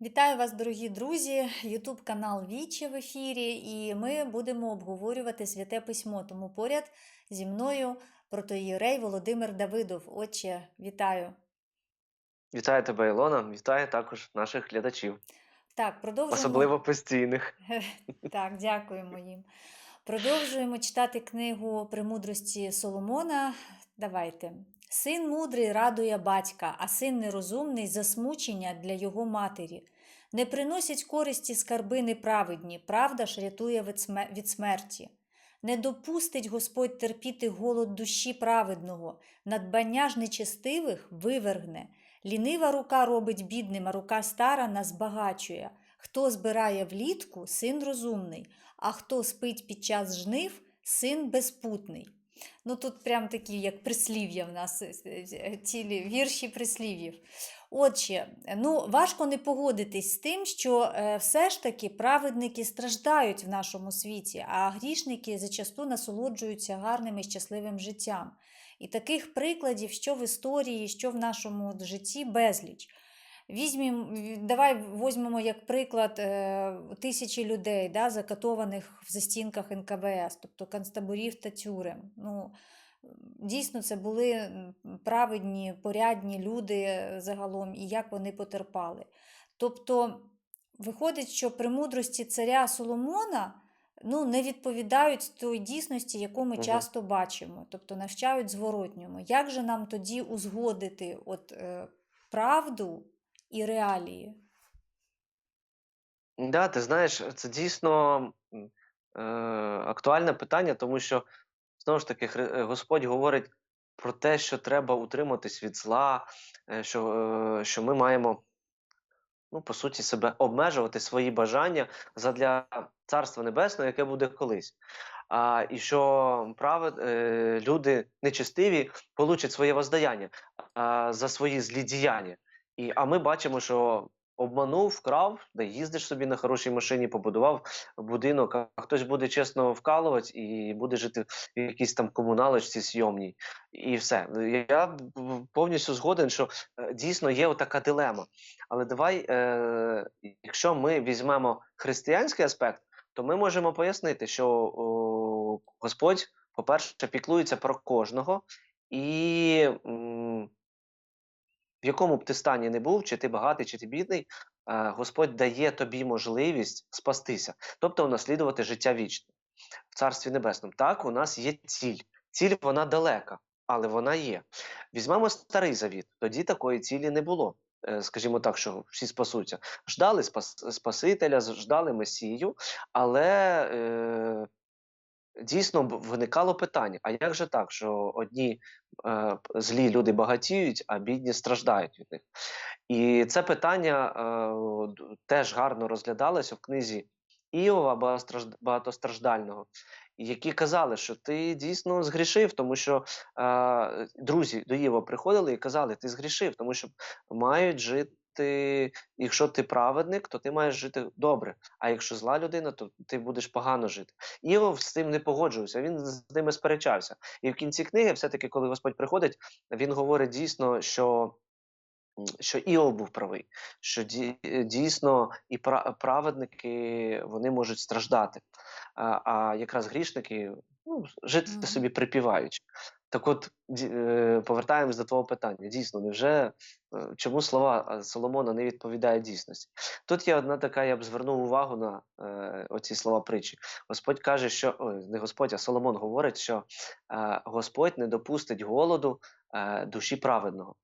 Вітаю вас, дорогі друзі! Ютуб канал Вічі в ефірі, і ми будемо обговорювати святе письмо. Тому поряд зі мною протоїрей Володимир Давидов. Отче, вітаю! Вітаю тебе, Ілона. Вітаю також наших глядачів, Так, продовжуємо. особливо постійних. Так, дякуємо їм. Продовжуємо читати книгу Премудрості Соломона. Давайте. Син мудрий радує батька, а син нерозумний засмучення для його матері. Не приносять користі скарби неправедні, правда ж рятує від смерті. Не допустить Господь терпіти голод душі праведного, надбання ж нечестивих вивергне. Лінива рука робить бідним, а рука стара нас збагачує. Хто збирає влітку, син розумний, а хто спить під час жнив, син безпутний. Ну тут прям такі, як прислів'я в нас, е, е, цілі вірші прислів'їв. Отже, ну важко не погодитись з тим, що е, все ж таки праведники страждають в нашому світі, а грішники зачасту насолоджуються гарним і щасливим життям. І таких прикладів, що в історії, що в нашому житті, безліч. Візьмім, в- давай візьмемо як приклад е, тисячі людей, да, закатованих в застінках НКВС, тобто концтаборів та тюрем. Ну, дійсно, це були праведні, порядні люди загалом, і як вони потерпали. Тобто, виходить, що премудрості царя Соломона ну, не відповідають той дійсності, яку ми Мгм. часто бачимо, тобто навчають зворотньому. Як же нам тоді узгодити от, е, правду і реалії? Да, ти знаєш, це дійсно е, актуальне питання, тому що знову ж таки е, Господь говорить про те, що треба утриматись від зла, е, що, е, що ми маємо, ну, по суті, себе обмежувати свої бажання задля Царства Небесного, яке буде колись. А, і що правед, е, люди нечестиві получать своє воздаяння а, за свої злі діяння. І, а ми бачимо, що обманув, вкрав, де їздиш собі на хорошій машині, побудував будинок, а хтось буде чесно вкалувати і буде жити в якійсь там комуналочці сйомній. І все. Я повністю згоден, що е, дійсно є отака дилема. Але давай, е, якщо ми візьмемо християнський аспект, то ми можемо пояснити, що о, Господь, по-перше, піклується про кожного, і м, в якому б ти стані не був, чи ти багатий, чи ти бідний, Господь дає тобі можливість спастися, тобто унаслідувати життя вічне в Царстві Небесному. Так, у нас є ціль. Ціль вона далека, але вона є. Візьмемо старий завіт, тоді такої цілі не було. Е, Скажімо так, що всі спасуться. Ждали спас, Спасителя, ждали Месію, але е, дійсно виникало питання: а як же так, що одні е, злі люди багатіють, а бідні страждають від них? І це питання е, теж гарно розглядалося в книзі Іова багатостраждального, які казали, що ти дійсно згрішив, тому що е, друзі до Іова приходили і казали, ти згрішив, тому що мають жити. Якщо ти праведник, то ти маєш жити добре. А якщо зла людина, то ти будеш погано жити. Іов з цим не погоджувався, він з ними сперечався. І в кінці книги, все-таки, коли Господь приходить, він говорить дійсно, що що Іов був правий, що дійсно і праведники вони можуть страждати, а, а якраз грішники ну, жити собі припіваючи. Так от, е, повертаємось до твого питання. Дійсно, невже е, чому слова е, Соломона не відповідають дійсності? Тут є одна така, я б звернув увагу на е, оці слова притчі. Господь каже, що ой, не Господь, а Соломон говорить, що е, Господь не допустить голоду е, душі праведного.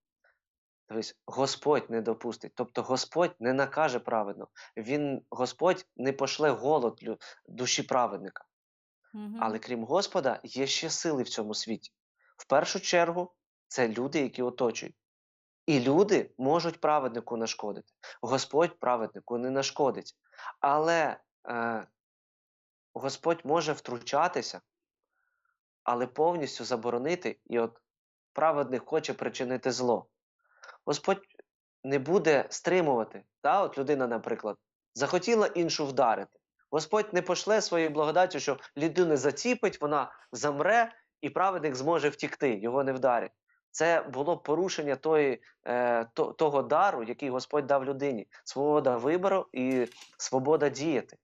Тобто Господь не допустить, тобто Господь не накаже праведно. Він, Господь не пошле голод душі праведника. Мгм. Але крім Господа, є ще сили в цьому світі. В першу чергу, це люди, які оточують. І люди можуть праведнику нашкодити. Господь праведнику не нашкодить. Але е, Господь може втручатися, але повністю заборонити, і от праведник хоче причинити зло. Господь не буде стримувати. Та? От людина, наприклад, захотіла іншу вдарити. Господь не пошле своєю благодаттю, що людину заціпить, вона замре, і праведник зможе втікти, його не вдарять. це було порушення тої, е, то, того дару, який Господь дав людині. Свобода вибору і свобода діяти.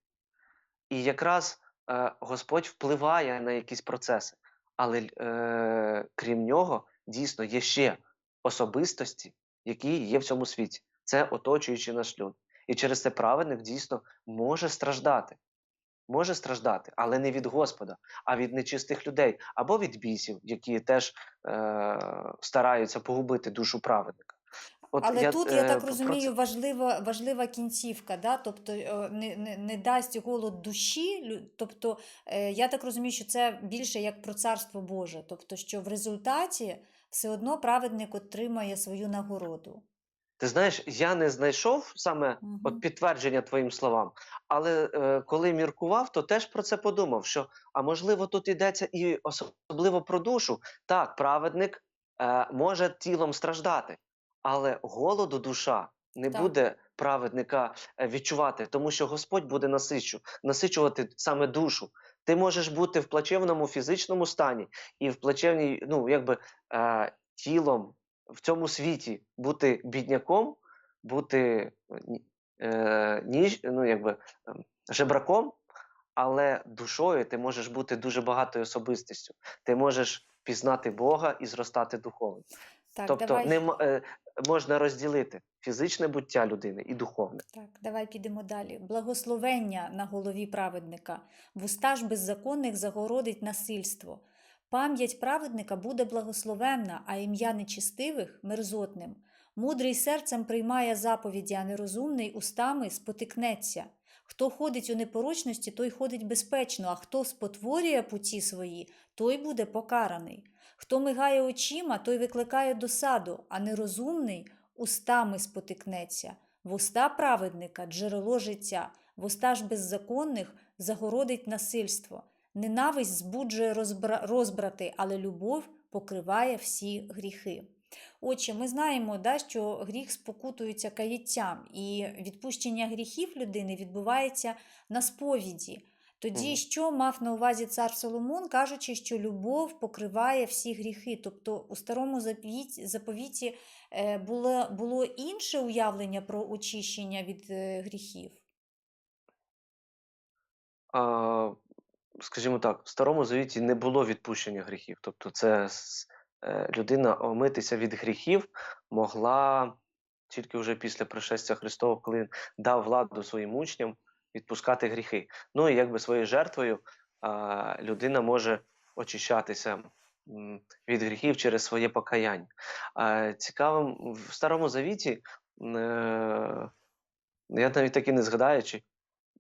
І якраз е, Господь впливає на якісь процеси, але е, крім нього, дійсно є ще особистості, які є в цьому світі. Це оточуючи наш люд. І через це праведник дійсно може страждати. Може страждати, але не від Господа, а від нечистих людей або від бісів, які теж е, стараються погубити душу праведника. От Але тут, я е, так про розумію, важлива, важлива кінцівка, да? тобто е, не, не, не дасть голод душі. Тобто, е, я так розумію, що це більше як про царство Боже, тобто, що в результаті все одно праведник отримає свою нагороду. Ти знаєш, я не знайшов саме Мгм. от підтвердження твоїм словам, але е, коли міркував, то теж про це подумав: що а можливо тут йдеться і особливо про душу. Так, праведник е, може тілом страждати, але голоду душа не Так. буде праведника е, відчувати, тому що Господь буде насичу, насичувати саме душу. Ти можеш бути в плачевному фізичному стані і в плачевній, ну якби е, тілом в цьому світі бути бідняком, бути е, е, ніж, ну, якби, ем, жебраком, але душою ти можеш бути дуже багатою особистістю. Ти можеш пізнати Бога і зростати духовно. Так, тобто давай, не, е, можна розділити фізичне буття людини і духовне. так, давай підемо далі. Благословення на голові праведника. Вуста ж беззаконних загородить насильство. Пам'ять праведника буде благословенна, а ім'я нечистивих мерзотним. Мудрий серцем приймає заповіді, а нерозумний устами спотикнеться. Хто ходить у непорочності, той ходить безпечно, а хто спотворює путі свої, той буде покараний. Хто мигає очима, той викликає досаду, а нерозумний устами спотикнеться. Вуста праведника джерело життя, вуста ж беззаконних загородить насильство. Ненависть збуджує розбрати, але любов покриває всі гріхи. Отже, ми знаємо, да, що гріх спокутується каяттям, і відпущення гріхів людини відбувається на сповіді. Тоді, що мав на увазі цар Соломон, кажучи, що любов покриває всі гріхи. Тобто у старому заповіті, заповіті е, було, було інше уявлення про очищення від е, гріхів. А, скажімо так, в Старому Завіті не було відпущення гріхів. Тобто, це е, людина омитися від гріхів могла тільки вже після пришестя Христова, коли він дав владу своїм учням відпускати гріхи. Ну і якби своєю жертвою людина може очищатися від гріхів через своє покаяння. Цікавим в Старому Завіті, е, я навіть так і не згадаю, чи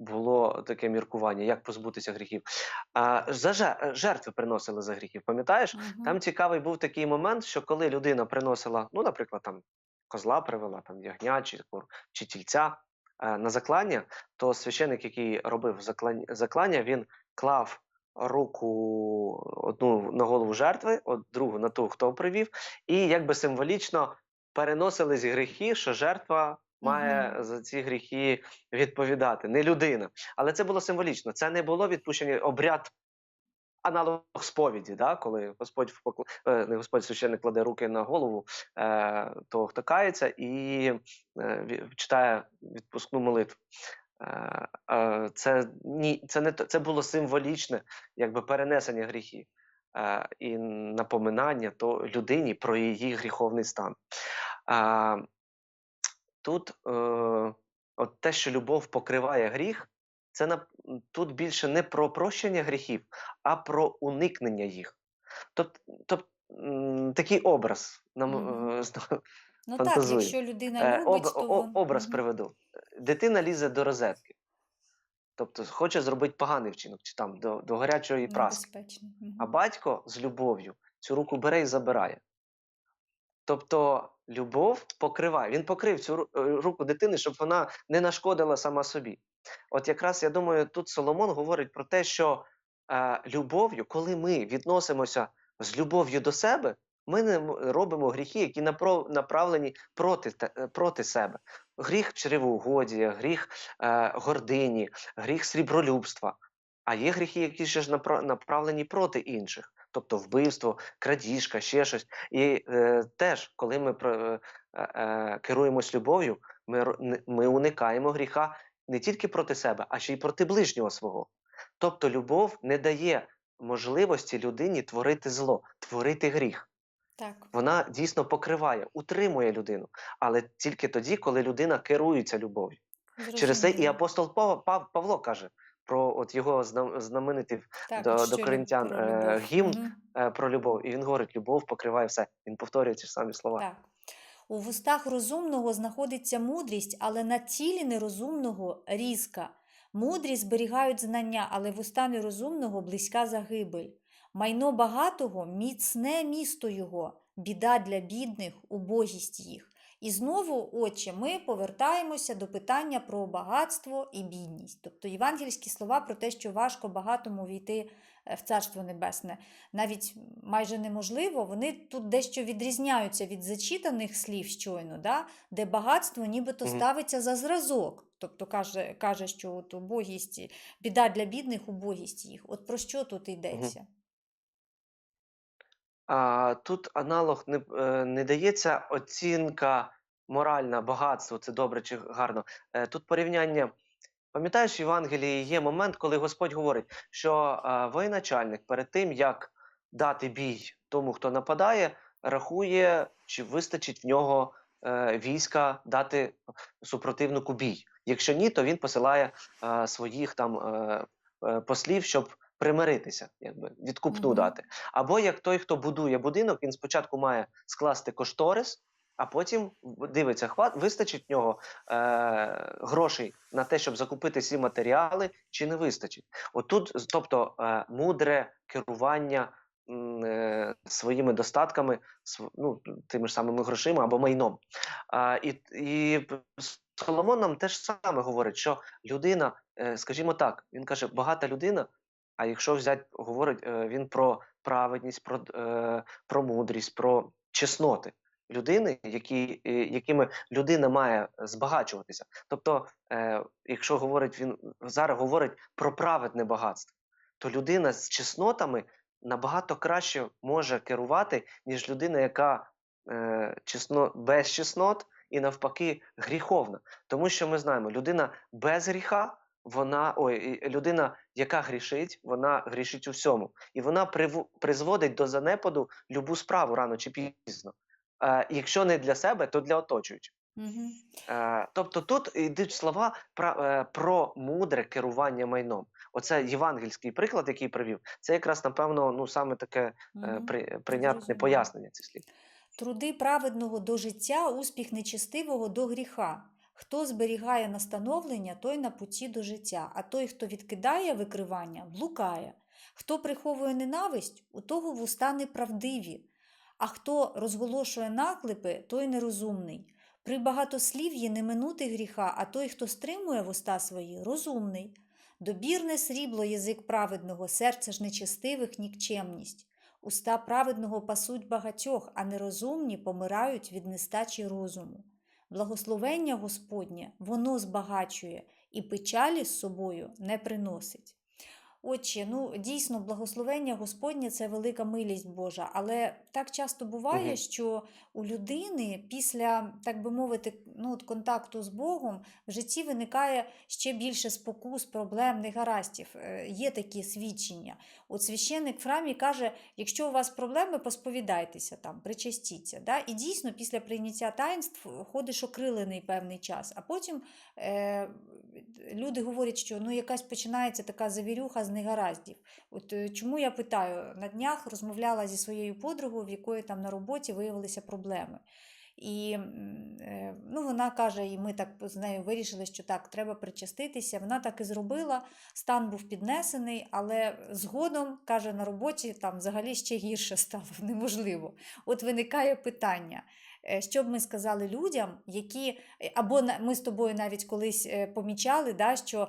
було таке міркування, як позбутися гріхів. А, за жертви приносили за гріхів, пам'ятаєш? Мгм. Там цікавий був такий момент, що коли людина приносила, ну, наприклад, там козла привела, там ягня чи, кур- чи тільця е, на заклання, то священик, який робив заклання, заклання, він клав руку одну на голову жертви, от другу на ту, хто привів, і якби символічно переносились гріхи, що жертва має Мгм. за ці гріхи відповідати, не людина. Але це було символічно. Це не було відпущення обряд аналог сповіді, да? коли Господь в покл... е, не Господь священник кладе руки на голову е, того, хто кається, і е, читає відпускну молитву. Е, е, це, ні, це, не, це було символічне якби, перенесення гріхів е, і напоминання то людині про її гріховний стан. Е, тут е, от те, що любов покриває гріх, це на, тут більше не про прощення гріхів, а про уникнення їх. Тобто, тоб, такий образ нам зна- Ну так, якщо людина Е, любить, об, то вон- образ приведу. Дитина лізе до розетки. Тобто хоче зробити поганий вчинок, чи там до, до гарячої праски. А батько з любов'ю цю руку бере і забирає. Тобто любов покриває. Він покрив цю е, руку дитини, щоб вона не нашкодила сама собі. От якраз я думаю, тут Соломон говорить про те, що е, любов'ю, коли ми відносимося з любов'ю до себе, ми не робимо гріхи, які направлені проти, е, проти себе. Гріх чревоугодія, гріх е, гордині, гріх срібролюбства. А є гріхи, які ще ж напра- направлені проти інших. Тобто вбивство, крадіжка, ще щось. І е, теж, коли ми е, е, керуємось любов'ю, ми, ми уникаємо гріха не тільки проти себе, а ще й проти ближнього свого. Тобто, любов не дає можливості людині творити зло, творити гріх. Так. Вона дійсно покриває, утримує людину, але тільки тоді, коли людина керується любов'ю. Через це і апостол Пав- Пав- Павло каже про от його зна- знаменитий Так, до, до коринтян про е, гімн е, про любов, і він говорить: любов покриває все. Він повторює ті ж самі слова. Так. У вустах розумного знаходиться мудрість, але на тілі нерозумного різка. Мудрість зберігають знання, але вуста нерозумного близька загибель. Майно багатого міцне місто його, біда для бідних, убогість їх. І знову, отче, ми повертаємося до питання про багатство і бідність. Тобто євангельські слова про те, що важко багатому війти е, в Царство Небесне навіть майже неможливо, вони тут дещо відрізняються від зачитаних слів щойно, да? де багатство нібито ставиться за зразок. Тобто каже, каже, що от убогість, біда для бідних, убогість їх. От про що тут йдеться? Тут аналог не, е, не дається оцінка моральна, багатство, це добре чи гарно. Е, Тут порівняння. Пам'ятаєш, в Євангелії є момент, коли Господь говорить, що е, воєначальник перед тим, як дати бій тому, хто нападає, рахує, чи вистачить в нього війська дати супротивнику бій. Якщо ні, то він посилає своїх там послів, щоб примиритися, якби відкупну Мгм. дати. Або як той, хто будує будинок, він спочатку має скласти кошторис, а потім дивиться, хват, вистачить в нього е, грошей на те, щоб закупити всі матеріали, чи не вистачить. Отут, тобто, е, мудре керування е, своїми достатками, ну, тими ж самими грошима або майном. А, і, і Соломон нам теж саме говорить, що людина, е, скажімо так, він каже, багата людина. А якщо взяти, говорить е, він про праведність, про, е, про мудрість, про чесноти людини, які, е, якими людина має збагачуватися. Тобто, якщо говорить він зараз говорить про праведне багатство, то людина з чеснотами набагато краще може керувати, ніж людина, яка чесно, без чеснот і навпаки гріховна. Тому що ми знаємо, людина без гріха, вона ой, людина, яка грішить, вона грішить у всьому, і вона приву- призводить до занепаду любу справу рано чи пізно. Е, якщо не для себе, то для оточуючих. Угу. Е, тобто тут йдуть слова про, е, про мудре керування майном. Оце євангельський приклад, який привів, це якраз напевно ну саме таке е, при, прийнятне пояснення цих слів. Труди праведного до життя, успіх нечестивого до гріха. Хто зберігає настановлення, той на путі до життя, а той, хто відкидає викривання, блукає. Хто приховує ненависть, у того вуста неправдиві, а хто розголошує наклепи, той нерозумний. При багатослів'ї не минути гріха, а той, хто стримує вуста свої, розумний. Добірне срібло язик праведного, серце ж нечестивих нікчемність. Уста праведного пасуть багатьох, а нерозумні помирають від нестачі розуму. Благословення Господнє воно збагачує і печалі з собою не приносить. Отче, ну дійсно, благословення Господнє це велика милість Божа, але так часто буває, Мгм. що у людини після, так би мовити, ну, от контакту з Богом в житті виникає ще більше спокус, проблем, негараздів. Е, Є такі свідчення. От священник в храмі каже: якщо у вас проблеми, посповідайтеся там, причастіться. Да? І дійсно, після прийняття таїнств ходиш окрилений певний час, а потім е, люди говорять, що ну, якась починається така завірюха з негараздів. От е, чому я питаю, на днях розмовляла зі своєю подругою, в якої там на роботі виявилися проблеми. І е, ну, вона каже, і ми так з нею вирішили, що так, треба причаститися. Вона так і зробила. Стан був піднесений, але згодом каже, на роботі там взагалі ще гірше стало неможливо. От виникає питання. Е, що б ми сказали людям, які е, або ми з тобою навіть колись е, помічали, да, що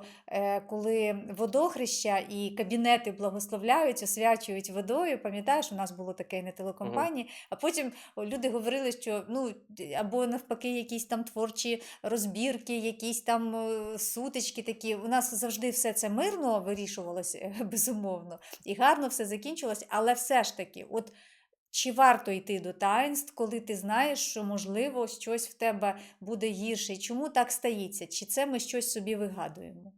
коли водохреща і кабінети благословляють, освячують водою, пам'ятаєш, у нас було таке на телекомпанії, а потім люди говорили, що ну або навпаки, якісь там творчі розбірки, якісь там сутички такі. У нас завжди все це мирно вирішувалось, е, безумовно, і гарно все закінчилось, але все ж таки, от. Чи варто йти до таїнств, коли ти знаєш, що можливо щось в тебе буде гірше? Чому так стається? Чи це ми щось собі вигадуємо?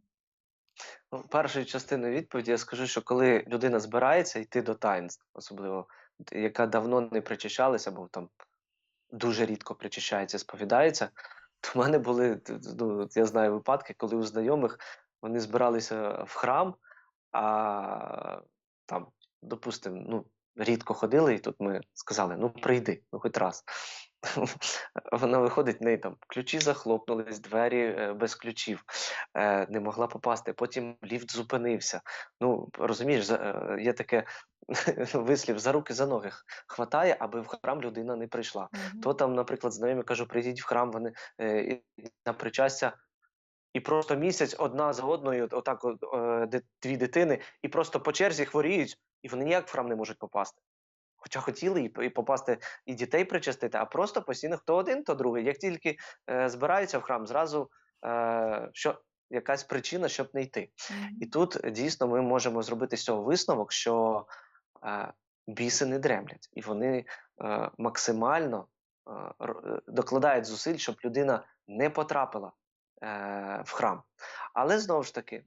Ну, першою частиною відповіді я скажу, що коли людина збирається йти до таїнств, особливо яка давно не причащалася, або там дуже рідко причащається, сповідається, то в мене були, ну, я знаю випадки, коли у знайомих вони збиралися в храм, а там, допустимо, ну, рідко ходили, і тут ми сказали: ну прийди, ну хоч раз. Вона виходить, в неї там ключі захлопнулись, двері е, без ключів, е, не могла попасти. Потім ліфт зупинився. Ну, розумієш, е, є таке вислів за руки, за ноги хватає, аби в храм людина не прийшла. Мгм. То там, наприклад, знайомі кажу, прийдіть в храм, вони на причастя. І просто місяць одна за одною, отак, от, е, дві дитини, і просто по черзі хворіють, і вони ніяк в храм не можуть попасти. Хоча хотіли і, і попасти, і дітей причастити, а просто постійно хто один, то другий. Як тільки е, збираються в храм, зразу е, що, якась причина, щоб не йти. І тут дійсно ми можемо зробити з цього висновок, що е, біси не дремлять, і вони е, максимально е, е, докладають зусиль, щоб людина не потрапила в храм. Але знову ж таки,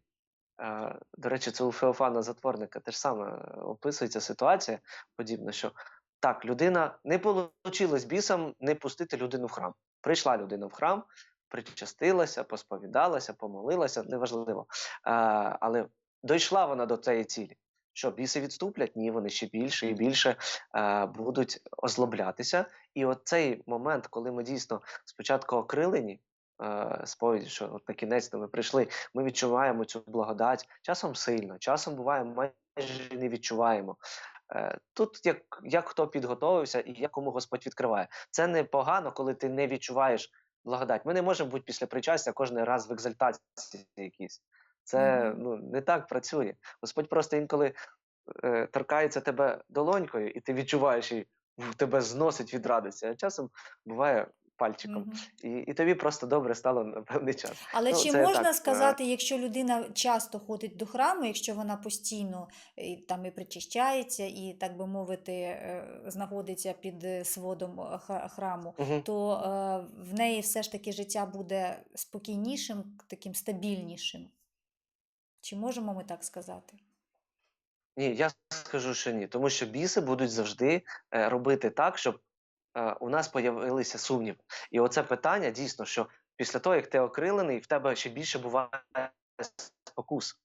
е, до речі, це у Феофана Затворника теж саме е, описується ситуація подібна, що так, людина не вийшло бісам не пустити людину в храм. Прийшла людина в храм, причастилася, посповідалася, помолилася, неважливо. Е, але дійшла вона до цієї цілі. Що біси відступлять? Ні, вони ще більше і більше е, будуть озлоблятися. І от цей момент, коли ми дійсно спочатку окрилені, е, сповіді, що от на кінець ми прийшли, ми відчуваємо цю благодать часом сильно, часом буває майже не відчуваємо. Е, Тут як, як хто підготовився і як кому Господь відкриває. Це не погано, коли ти не відчуваєш благодать. Ми не можемо бути після причастя кожен раз в екзальтації якійсь. Це ну, не так працює. Господь просто інколи е, торкається тебе долонькою, і ти відчуваєш, і тебе зносить від радості. А часом буває пальчиком. Мгм. І, і тобі просто добре стало на певний час. Але Ну, чи можна так, е, сказати, якщо людина часто ходить до храму, якщо вона постійно і, там і причащається, і, так би мовити, е, знаходиться під е, сводом е, храму, Мгм. то е, в неї все ж таки життя буде спокійнішим, таким стабільнішим? Чи можемо ми так сказати? Ні, я скажу, що ні, тому що біси будуть завжди е, робити так, щоб е, у нас появилися сумніви. І оце питання дійсно, що після того, як ти окрилений, в тебе ще більше буває спокус.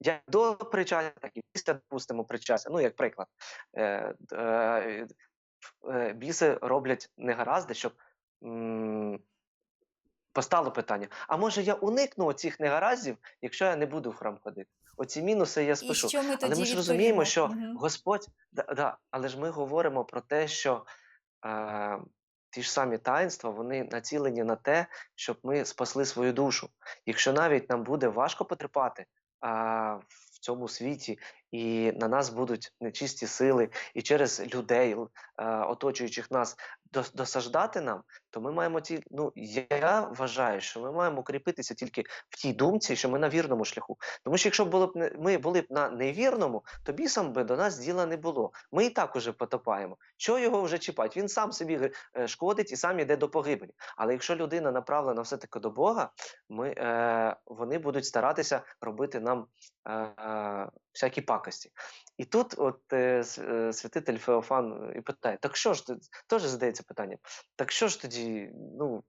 Як до причастя, так і після, допустимо, причастя. Ну, як приклад, е, е, е, біси роблять негаразди, щоб м, постало питання: а може я уникну цих негараздів, якщо я не буду в храм ходити? Оці мінуси я І спишу. що ми Але ми ж розуміємо, що Мгм. Господь, да, да, але ж ми говоримо про те, що е, ті ж самі таїнства, вони націлені на те, щоб ми спасли свою душу. Якщо навіть нам буде важко потерпати е, в цьому світі, і на нас будуть нечисті сили, і через людей, е, оточуючих нас, досаждати нам, то ми маємо ті. Ну я вважаю, що ми маємо укріпитися тільки в тій думці, що ми на вірному шляху. Тому що якщо було б ми були б на невірному, то бісам би до нас діла не було. Ми і так уже потопаємо. Що його вже чіпати? Він сам собі е, шкодить і сам іде до погибелі. Але якщо людина направлена все-таки до Бога, ми, е, вони будуть старатися робити нам е, е, всякі пакості. І тут, от е, е, святитель Феофан і питає: так що ж ти теж задається питання? Так що ж тоді, ну,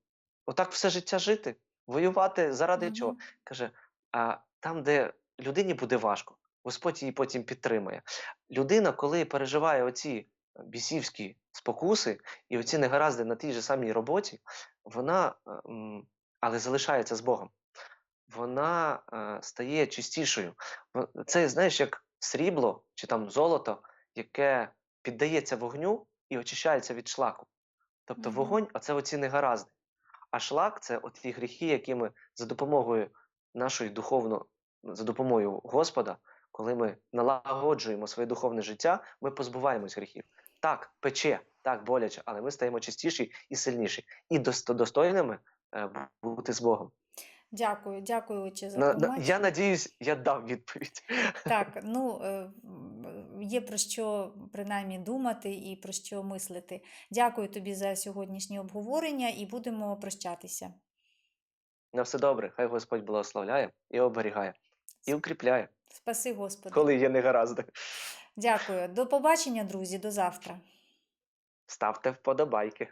отак все життя жити? Воювати заради чого? Каже: а там, де людині буде важко, Господь її потім підтримує. Людина, коли переживає оці бісівські спокуси і оці негаразди на тій же самій роботі, вона е, але залишається з Богом. Вона е, стає чистішою. Це, знаєш, як срібло чи там золото, яке піддається вогню і очищається від шлаку. Тобто Мгм. вогонь це оці негаразди. А шлак це ті гріхи, які ми за допомогою нашої духовно, за допомогою Господа, коли ми налагоджуємо своє духовне життя, ми позбуваємось гріхів. Так, пече, так боляче, але ми стаємо чистіші і сильніші, і достойними е, бути з Богом. Дякую, дякую, отче, за на, я надіюсь, я дав відповідь. Так, ну е, є про що принаймні думати і про що мислити. Дякую тобі за сьогоднішнє обговорення і будемо прощатися. На все добре, хай Господь благословляє і оберігає, і укріпляє, Спаси Господи. коли є негаразди. Дякую. До побачення, друзі, до завтра. Ставте вподобайки.